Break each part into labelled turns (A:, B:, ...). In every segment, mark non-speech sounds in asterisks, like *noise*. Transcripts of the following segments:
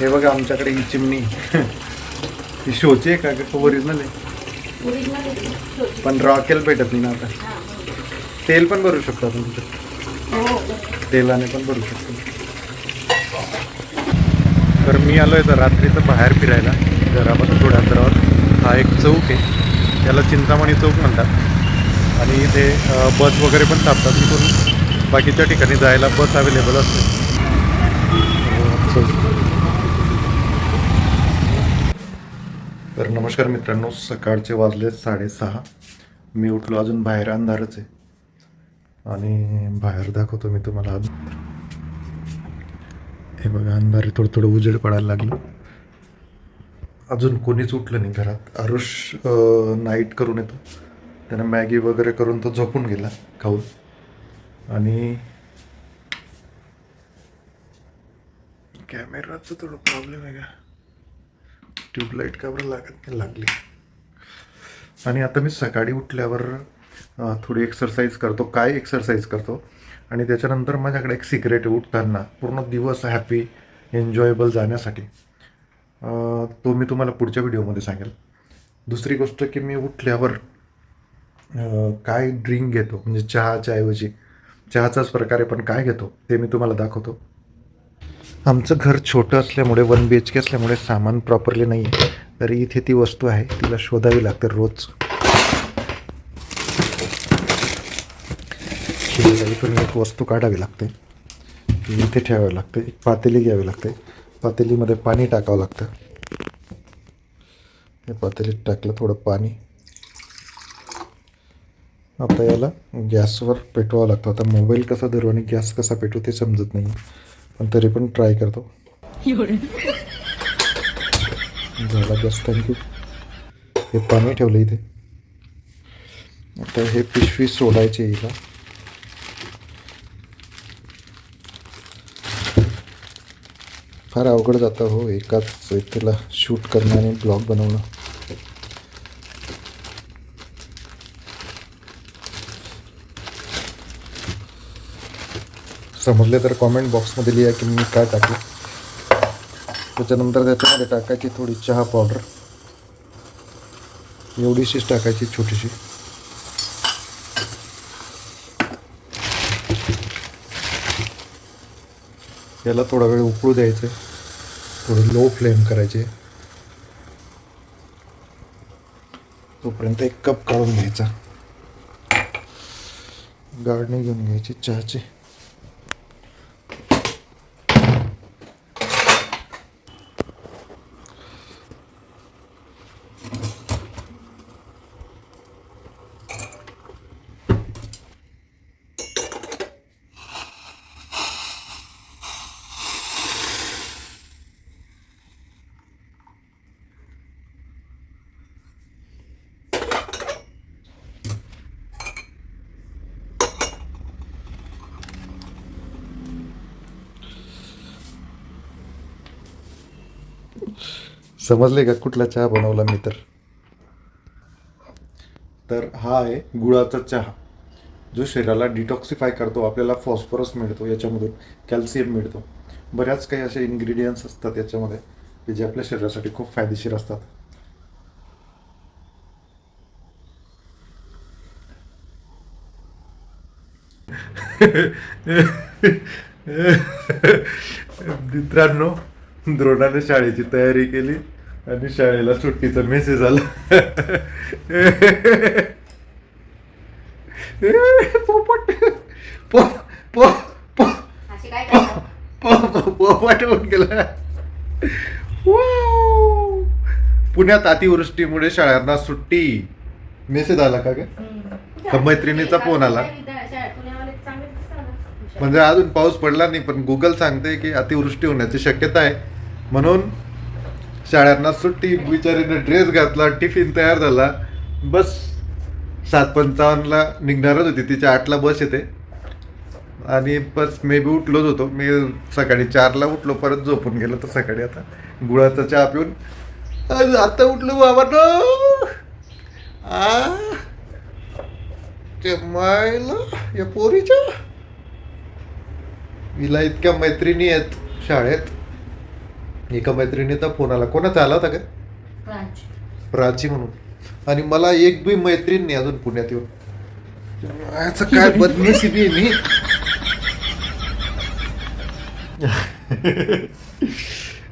A: हे बघा आमच्याकडे ही चिमणी. ही शोची आहे का? ओरिजिनल आहे?
B: ओरिजिनल आहे
A: पण रॉकेल भेटत नाही ना आता. तेल पण भरू शकतो तिथं
B: हो.
A: तेलाने पण भरू शकतो. तर मी आलो आहे तर रात्रीचं बाहेर फिरायला घरापासून थोड्या अंतरावर. हा एक चौक आहे. त्याला चिंतामणी चौक म्हणतात. आणि इथे बस वगैरे पण थांबतात तिथून बाकीच्या ठिकाणी जायला बस अवेलेबल असते. चौक. तर नमस्कार मित्रांनो सकाळचे वाजले साडेसहा. मी उठलो अजून बाहेर अंधारच आहे. आणि बाहेर दाखवतो मी तुम्हाला आज. हे बघा अंधारे थोडं थोडं उजेड पडायला लागलं. अजून कोणीच उठलं नाही घरात. आरुष नाईट करून येतो. त्यानं मॅगी वगैरे करून तो झोपून गेला खाऊन. आणि कॅमेराचं थोडं प्रॉब्लेम आहे का? ट्यूबलाईट का बरं लागत नाही लागली. आणि आता मी सकाळी उठल्यावर थोडी एक्सरसाइज करतो. काय एक्सरसाइज करतो? आणि त्याच्यानंतर माझ्याकडे एक सिक्रेट उठताना. पूर्ण दिवस हॅपी एन्जॉयबल जाण्यासाठी. तो मी तुम्हाला पुढच्या व्हिडिओमध्ये सांगेल. दुसरी गोष्ट की मी उठल्यावर काय ड्रिंक घेतो? म्हणजे चहाच्या ऐवजी. चहाचाच प्रकारे पण काय घेतो? ते मी तुम्हाला दाखवतो. आमचं घर छोटं असल्यामुळे वन बी एच के असल्यामुळे सामान प्रॉपरली नाही आहे तरी इथे ती वस्तू आहे तिला शोधावी लागते रोज. इथून एक वस्तू काढावी लागते. ती इथे ठेवावी लागते एक पातेली घ्यावी लागते. पातेलीमध्ये पाणी टाकावं लागतं. हे पातेलीत टाकलं थोडं पाणी. आता याला गॅसवर पेटवावं लागतं. आता मोबाईल कसा धरू आणि गॅस कसा पेटवू ते समजत नाही पण तरी पण ट्राय करतो. झाला गॅस थँक्यू हे पाणी ठेवलं इथे. आता हे पिशवी सोडायची हिला. फार अवघड जातं हो एकाच व्यक्तीला शूट करणं आणि ब्लॉग बनवणं. समजले तर कॉमेंट बॉक्समध्ये लिहा की मी काय टाकलं त्याच्यानंतर त्याच्यामध्ये टाकायची थोडी चहा पावडर एवढीशीच टाकायची छोटीशी. याला थोडा वेळ उकळू द्यायचं थोडं लो फ्लेम करायचे. तोपर्यंत एक कप काढून घ्यायचा. गार्डने घेऊन घ्यायची चहाची. समजले का कुठला चहा बनवला मी तर? तर हा आहे गुळाचा चहा जो शरीराला डिटॉक्सिफाय करतो आपल्याला फॉस्फरस मिळतो याच्यामधून कॅल्शियम मिळतो. बऱ्याच काही असे इन्ग्रेडियंट्स असतात याच्यामध्ये की जे आपल्या शरीरासाठी खूप फायदेशीर असतात. मित्रांनो द्रोणाने शाळेची तयारी केली. आणि शाळेला सुट्टीचा मेसेज आला. पोपट पो पो पो
B: अशी काय करतात
A: पो पोपट होऊन गेला. पुण्यात अतिवृष्टीमुळे शाळांना सुट्टी. मेसेज आला का ग? का मैत्रिणीचा फोन आला? म्हणजे अजून पाऊस पडला नाही पण गुगल सांगते की अतिवृष्टी होण्याची शक्यता आहे. म्हणून शाळांना सुट्टी बिचारीनं ड्रेस घातला टिफिन तयार झाला. बस सात पंचावन्नला निघणारच होती. तिच्या आठला बस येते. आणि बस मे बी उठलोच होतो. मी सकाळी चारला उठलो परत झोपून गेलो तर सकाळी आता. गुळाचा चहा पिऊन. आता उठलो बाबा आ! मायला या पोरीच्या. हिला इतक्या मैत्रिणी आहेत शाळेत. एका मैत्रिणीचा फोन आला. कोणाचा? आला होता का?
B: प्रांच.
A: प्राची म्हणून. आणि मला एक बी मैत्रीण नाही अजून पुण्यात येऊन. याचं *laughs* काय बदनशिबी आहे मी?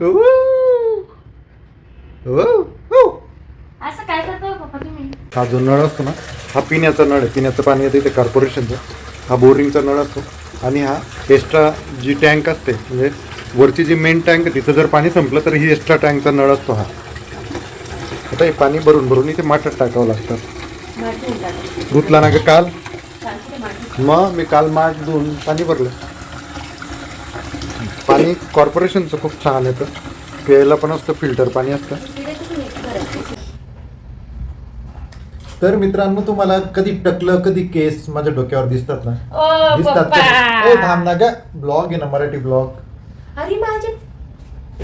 A: ऊ. ऊ. ऊ.
B: असं काय करतो पप्पा तुम्ही?
A: हा जो नळ असतो ना हा पिण्याचा नळ आहे. पिण्याचं पाणी येतं इथे कॉर्पोरेशनचा हा बोरिंगचा नळ असतो. आणि हा एक्स्ट्रा जी टँक असते म्हणजे वरची जी मेन टँक तिथं जर पाणी संपलं तर ही एक्स्ट्रा टँकचा नळ असतो हा. आता हे पाणी भरून भरून इथे माठात टाकावं लागतं. धुतला ना काल? मग मी काल माठ धुवून पाणी भरलं. पाणी कॉर्पोरेशनचं खूप छान येतं प्यायला पण असतं फिल्टर पाणी असतं. तर मित्रांनो तुम्हाला कधी टकलं कधी केस माझ्या डोक्यावर दिसतात ना? दिसतात का? थांब ना ग. ब्लॉग आहे ना मराठी ब्लॉग
B: अरे माझे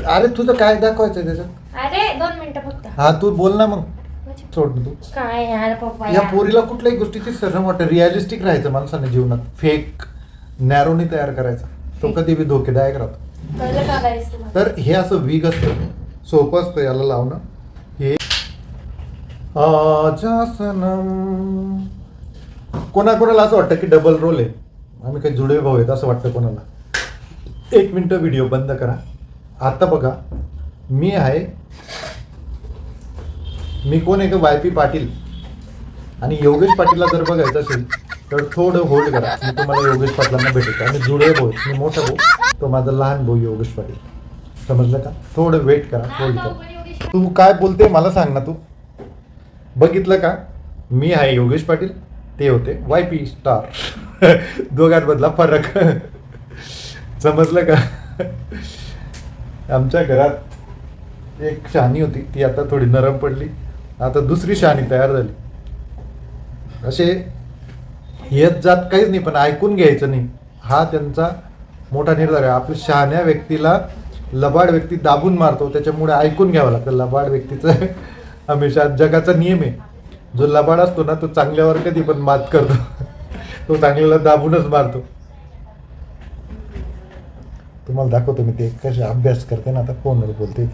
A: अरे तुझं काय दाखवायचं त्याच्यात
B: अरे दोन मिनिटं फक्त.
A: हा तू बोल ना मग. सोड तू.
B: काय यार पप्पा
A: या
B: यार.
A: पोरीला कुठल्याही गोष्टीची सरण वाटतं रिअलिस्टिक राहायचं माणसाने जीवनात. फेक नॅरोनी तयार करायचा. तो कधी बी धोकेदायक राहतो.
B: कळलं का guys तुम्हाला?
A: तर हे असं वीग असतं. सोपं असतं याला लावणं. हे आजा सनम कोणाकोणाला असं वाटतं की डबल रोल आहे? आम्ही काही जुळे भाऊ आहेत असं वाटतं कोणाला? एक मिनटं व्हिडिओ बंद करा. आता बघा मी आहे मी कोण आहे का? Y P Patil. आणि योगेश पाटीलला जर बघायचं असेल तर थोडं होल्ड करा. मी तुम्हाला योगेश पाटलांना भेटतो. आणि जुळे भाऊ मी मोठा भाऊ. तो माझा लहान भाऊ योगेश पाटील. समजलं का? थोडं वेट करा. होल्ड करा. तू काय बोलते मला सांग ना तू. बघितलं का? मी आहे योगेश पाटील. ते होते वाय पी स्टार दोघांमधला फरक. समजलं का? आमच्या घरात एक शहाणी होती. ती आता थोडी नरम पडली. आता दुसरी शहाणी तयार झाली. असे येत जात काहीच नाही पण ऐकून घ्यायचं नाही. हा त्यांचा मोठा निर्धार आहे. आपल्या शहाण्या व्यक्तीला लबाड व्यक्ती दाबून मारतो. त्याच्यामुळे ऐकून घ्यावं लागतं. लबाड व्यक्तीचं *laughs* हमेशा जगाचा नियम आहे. जो लबाड असतो ना तो चांगल्यावर कधी पण मात करतो. *laughs* तो चांगल्याला दाबूनच मारतो. तुम्हाला दाखवतो मी ते कसे अभ्यास करते ना आता फोनवर बोलते.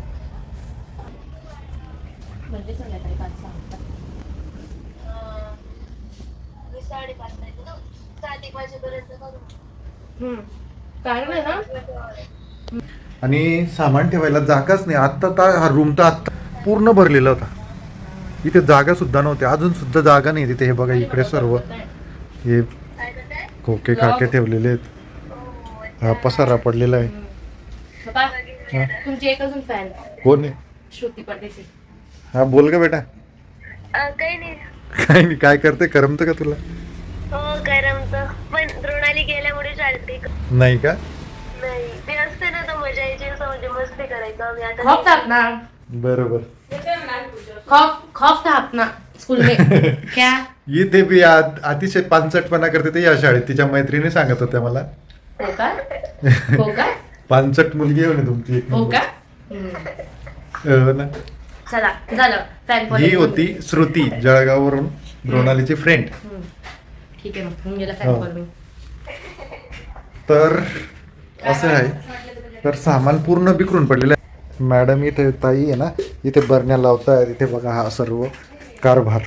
B: म्हणजे
A: आणि सामान ठेवायला जागाच नाही. आत्ता तर हा रूम तर आत्ता पूर्ण भरलेला होता. इथे जागा सुद्धा नव्हती. अजून सुद्धा जागा नाही तिथे. हे बघा इकडे सर्व हे खोके खाके ठेवलेले आहेत. हा पसारा पडलेला आहे.
B: पप्पा
A: हा.
B: तुमची एक अजून फॅन
A: कोण आहे?
B: श्रुती परदेशी.
A: हा बोल का बेटा.
C: अ, काही नाही.
A: काय नाही काय करते? करमतं का तुला?
C: हो करमत. पण द्रोणाली गेल्यामुळे चालते
A: नाही का?
C: नाही. ते असते ना तर मजा यायची. असं म्हणजे मस्ती करायचं. आम्ही
B: खौफ
C: आता
B: था अपना
A: बरोबर.
B: खौफ खौफ था अपना स्कूल में *laughs* क्या?
A: इथे बी आ- अतिशय पानचटपणा करते ते या शाळेत. तिच्या मैत्रिणी सांगत होत्या मला.
B: हो का? हो का?
A: पानचट मुलगी आहे म्हणे तुमची एक
B: हो का?
A: नंबर.
B: हम्म.
A: हो ना.
B: चला झालं. फॅन
A: ही होती श्रुती जळगाववरून द्रोणालीची फ्रेंड
B: ठीक आहे मग गेला
A: हो.
B: फॉलोइंग
A: तर असं आहे. तर सामान पूर्ण बिखरून पडलेलं आहे. मॅडम इथे ताई आहे ना इथे बरण्या लावतायत. इथे बघा हा सर्व कारभार.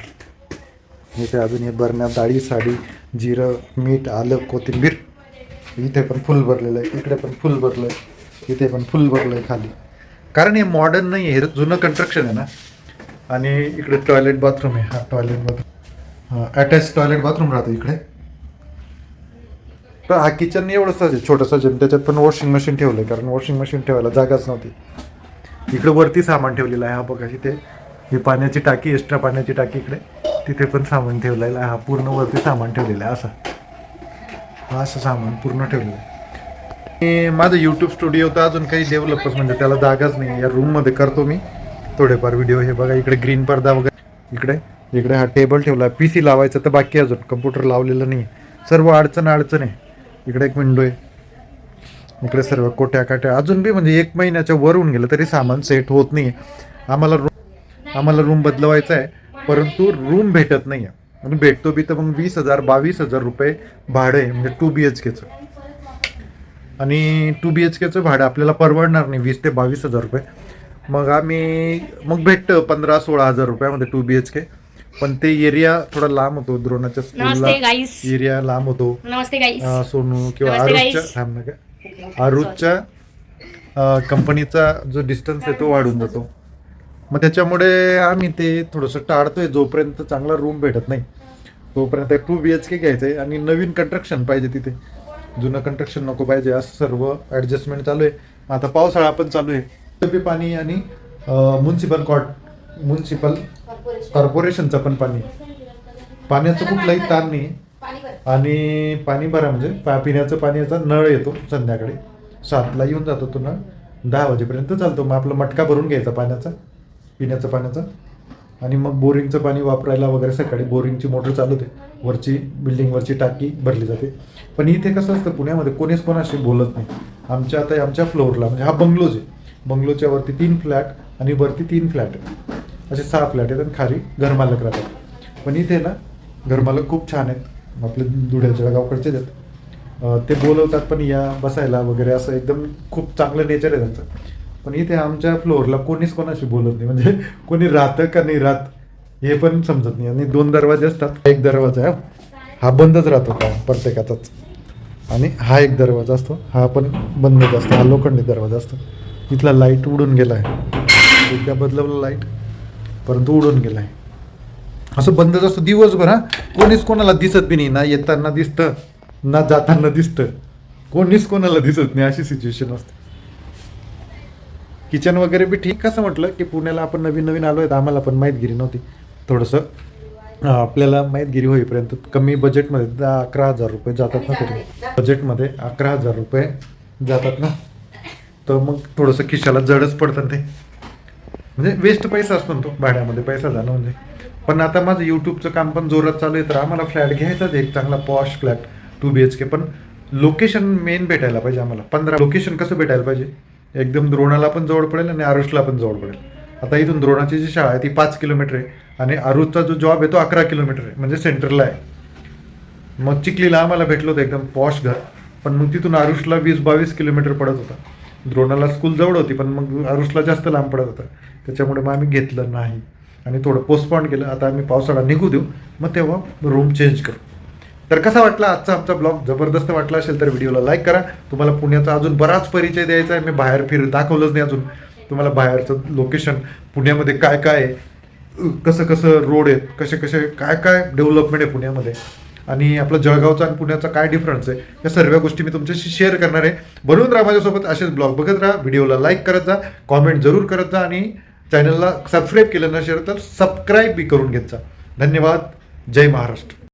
A: इथे अजून हे बरण्या डाळी साडी जिरं मीठ आलं कोथिंबीर. इथे पण फुल भरलेलं आहे इकडे पण फुल भरलं आहे इथे पण फुल भरलं आहे खाली. कारण हे मॉडर्न नाही आहे जुनं कन्स्ट्रक्शन आहे ना. आणि इकडे टॉयलेट बाथरूम आहे. हा टॉयलेट बाथरूम हा अटॅच टॉयलेट बाथरूम राहतो इकडे. तर हा किचन एवढंच आहे छोटंसं जे त्याच्यात पण वॉशिंग मशीन ठेवलं आहे कारण वॉशिंग मशीन ठेवायला जागाच नव्हती. इकडे वरती सामान ठेवलेलं आहे हा बघा इथे. ही पाण्याची टाकी एक्स्ट्रा पाण्याची टाकी इकडे. तिथे पण सामान ठेवलेलं आहे. हा पूर्ण वरती सामान ठेवलेलं आहे असं. असं सामान पूर्ण ठेवलेलं आहे. आणि माझं यूट्यूब स्टुडिओ तर अजून काही डेव्हलपच म्हणजे त्याला जागाच नाही या रूममध्ये करतो मी. थोडेफार व्हिडिओ हे बघा इकडे ग्रीन पडदा वगैरे. इकडे इकडे हा टेबल ठेवला. पी सी लावायचं तर बाकी अजून. कम्प्युटर लावलेलं नाही सर्व अडचण अडचण आहे. इकडे एक विंडो आहे. इकडे सर्व कोट्या काट्या. अजून बी म्हणजे एक महिन्याच्या वर होऊन गेलं तरी सामान सेट होत नाही आम्हाला रूम आम्हाला रूम बदलवायचा आहे. परंतु रूम भेटत नाही आहे आणि भेटतो बी तर मग वीस हजार बावीस हजार रुपये भाडं आहे म्हणजे टू बी एच केचं आणि टू बी एच केचं भाडं आपल्याला परवडणार नाही वीस ते बावीस हजार रुपये. मग आम्ही मग भेटतं पंधरा सोळा हजार रुपयामध्ये टू बी एच के पण ते एरिया थोडा लांब होतो द्रोणाच्या स्कूलला एरिया लांब होतो. सोनू किंवा आरुजच्या आरुजच्या कंपनीचा जो डिस्टन्स आहे तो वाढून जातो. मग त्याच्यामुळे आम्ही ते थोडंसं टाळतोय जोपर्यंत चांगला रूम भेटत नाही. तोपर्यंत टू बी एच के घ्यायचं आहे आणि नवीन कंस्ट्रक्शन पाहिजे तिथे. जुनं कंस्ट्रक्शन नको पाहिजे असं सर्व ॲडजस्टमेंट चालू आहे. आता पावसाळा पण चालू आहे. ते पाणी आणि म्युन्सिपल कॉट म्युन्सिपल कॉर्पोरेशनचं पण पाणी पाण्याचं कुठलाही ताण नाही आणि पाणी भरा म्हणजे पा पिण्याचं पाण्याचा नळ येतो संध्याकाळी. सातला येऊन जातो तो नळ. दहा वाजेपर्यंत चालतो. मग आपला मटका भरून घ्यायचा पाण्याचा. पिण्याचं पाण्याचं. आणि मग बोरिंगचं पाणी वापरायला वगैरे सकाळी बोरिंगची मोटर चालू वरची बिल्डिंगवरची टाकी भरली जाते. पण इथे कसं असतं पुण्यामध्ये कोणीच कोणाशी बोलत नाही. आमच्या आता आमच्या फ्लोअरला म्हणजे हा बंगलोज आहे. बंगलोच्या वरती तीन फ्लॅट आणि वरती तीन फ्लॅट असे सहा फ्लॅट आहेत आणि खाली घरमालक राहतात. पण इथे ना घरमालक खूप छान आहेत. आपले धुळ्याच्या गावकडचेच आहेत. ते बोलवतात पण या बसायला वगैरे असं एकदम खूप चांगलं नेचर आहे त्यांचं. पण इथे आमच्या फ्लोअरला कोणीच कोणाशी बोलत नाही. म्हणजे कोणी राहतं का नाही राहत हे पण समजत नाही. आणि दोन दरवाजे असतात एक दरवाजा आहे हा. बंदच राहतो का प्रत्येकाचाच? आणि हा एक दरवाजा असतो हा पण बंदच असतो हा लोखंडी दरवाजा असतो. इथला लाइट उडून गेला आहे एकदा बदलवलं लाइट परंतु उडून गेला आहे असं बंदच असतं दिवसभर हा. कोणीच कोणाला दिसत बी नाही ना येताना दिसतं ना जाताना दिसतं. कोणीच कोणाला दिसत नाही अशी सिच्युएशन असते. किचन वगैरे बी ठीक. कसं म्हटलं की पुण्याला आपण नवीन नवीन आलो आहेत आम्हाला पण माहीतगिरी नव्हती. थोडंसं आपल्याला माहीतगिरी होईपर्यंत कमी बजेटमध्ये दहा अकरा हजार रुपये जातात ना तरी बजेटमध्ये अकरा हजार रुपये जातात ना. तर मग थोडंसं खिशाला जडच पडतं ते. म्हणजे वेस्ट पैसा असतो ना तो भाड्यामध्ये पैसा जाणं म्हणजे. पण आता माझं यूट्यूबचं काम पण जोरात चालू आहे तर आम्हाला फ्लॅट घ्यायचाच आहे एक चांगला posh flat two B H K पण लोकेशन मेन भेटायला पाहिजे आम्हाला. पंधरा लोकेशन कसं भेटायला पाहिजे? एकदम द्रोणाला पण जवळ पडेल आणि आरुषला पण जवळ पडेल. आता इथून द्रोणाची जी शाळा आहे ती पाच किलोमीटर आहे आणि आरुषचा जो जॉब आहे तो अकरा किलोमीटर आहे म्हणजे सेंटरला आहे. मग चिखलीला आम्हाला भेटलं होतं एकदम पॉश घर पण मग तिथून आरुषला वीस बावीस किलोमीटर पडत होता. द्रोणाला स्कूल जवळ होती पण मग आरुषला जास्त लांब पडत होता. त्याच्यामुळे मग आम्ही घेतलं नाही आणि थोडं पोस्टपॉन केलं. आता आम्ही पावसाळा निघू देऊ मग तेव्हा रूम चेंज करू. तर कसा वाटला आजचा आमचा ब्लॉग? जबरदस्त वाटला असेल तर व्हिडिओला लाईक करा. तुम्हाला पुण्याचा अजून बराच परिचय द्यायचा आहे. मी बाहेर फिर दाखवलंच नाही अजून. तुम्हाला बाहेरचं लोकेशन पुण्यामध्ये काय काय आहे? कसं कसं रोड आहेत? कसे कसे काय काय डेव्हलपमेंट आहे पुण्यामध्ये? आणि आपलं जळगावचा आणि पुण्याचा काय डिफरन्स आहे? या सर्व गोष्टी मी तुमच्याशी शेअर करणार आहे. बनवून राहा माझ्यासोबत असेच ब्लॉग बघत राहा. व्हिडिओला लाईक करत जा. कॉमेंट जरूर करत जा आणि चॅनलला सबस्क्राईब केलं नसेल तर सबस्क्राईब बी करून घेत जा. धन्यवाद. जय महाराष्ट्र.